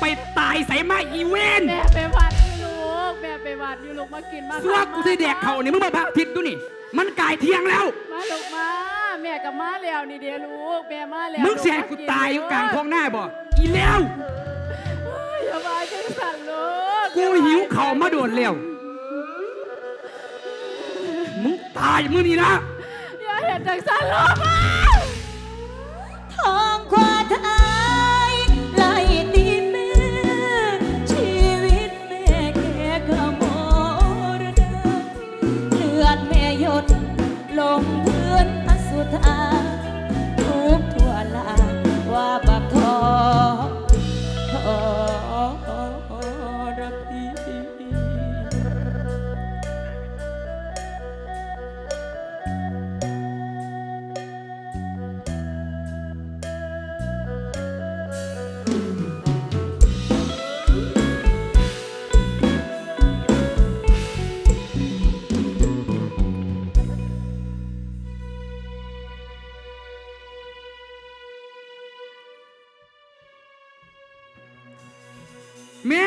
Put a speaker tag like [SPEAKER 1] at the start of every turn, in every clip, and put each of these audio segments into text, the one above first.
[SPEAKER 1] ไปตายใส่
[SPEAKER 2] มา
[SPEAKER 3] อีเวน
[SPEAKER 2] แม่ไปวัดอยู่ลูกแม่ไปวัดอยู่ลูกมากินมาเสื้
[SPEAKER 3] อกูที่แดกเขานี่มึงมาพระาทิตย์ดูนี่ มันกลายเที่ยงแล้ว
[SPEAKER 2] มาลูกมา แม่กับมาแล้วนี่เดี๋ยวลูกแม่มาแล้ว
[SPEAKER 3] มึงเสียกูตายอยู่กลางท้องหน้าบ่อีแล้ว
[SPEAKER 2] อย่ามาจังสันลูก
[SPEAKER 3] กูหิวเข่ามาโดนแล้วมึงตายมึงนี่นะ
[SPEAKER 2] อย่าเห็นจังสันลูก
[SPEAKER 1] แม่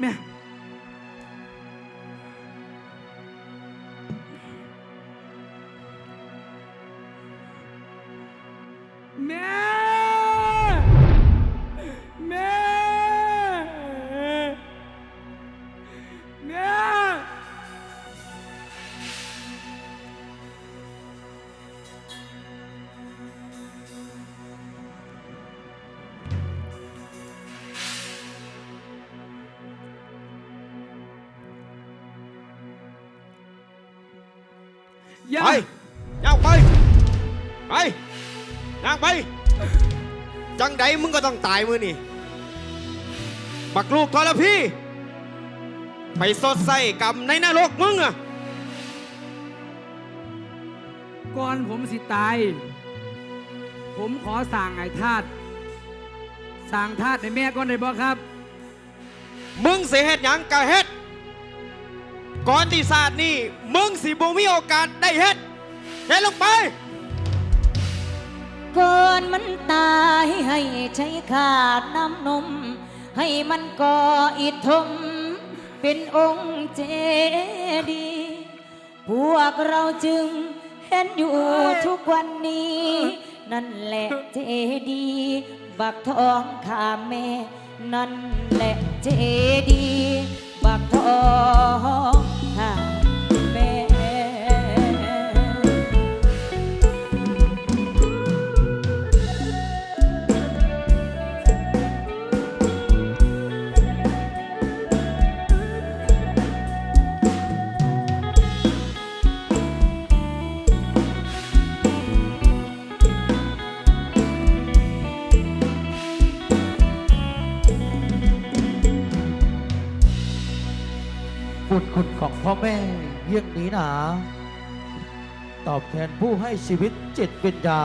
[SPEAKER 1] Yeah. อย่า
[SPEAKER 4] ไปย่างไป ไปย่างไป จังใดมึงก็ต้องตายมือนี่บักลูกทรพี่ ไปสดใส่กรรมในนรกมึงอะ
[SPEAKER 1] ก่อนผมสิตาย ผมขอสั่งไอ้ทาตสั่งทาตให้แม่ก่อนได้บ่ครับ
[SPEAKER 4] มึงสิเฮ็ดหยังกะเฮ็ด ก่อนที่ศาสตร์นี่มึงสิบ่มีโอกาสได้เฮ็ดเฮ็ดลงไป
[SPEAKER 2] ก่อนมันตายให้ใช้ขาดน้ำนม ให้มันก่ออิฐทมเป็นองค์เจดีย์พวกเราจึงเห็นอยู่ทุกวันนี้ นั่นแหละเจดีย์บักทองข้าแม่ นั่นแหละเจดีย์บักทอง ม่
[SPEAKER 5] เยี่ยงนี้หนา ตอบแทนผู้ให้ชีวิตจิตวิญญา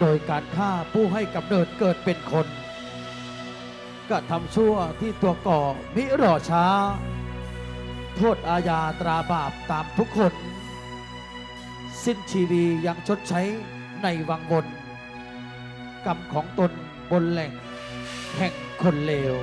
[SPEAKER 5] โดยการฆ่าผู้ให้กำเนิดเกิดเป็นคนกระทำชั่วที่ตัวก่อมิรอช้า โทษอาญาตราบาปตามทุกคน สิ้นชีวียังชดใช้ในวังบน กรรมของตนบนแหล่งแห่งคนเลว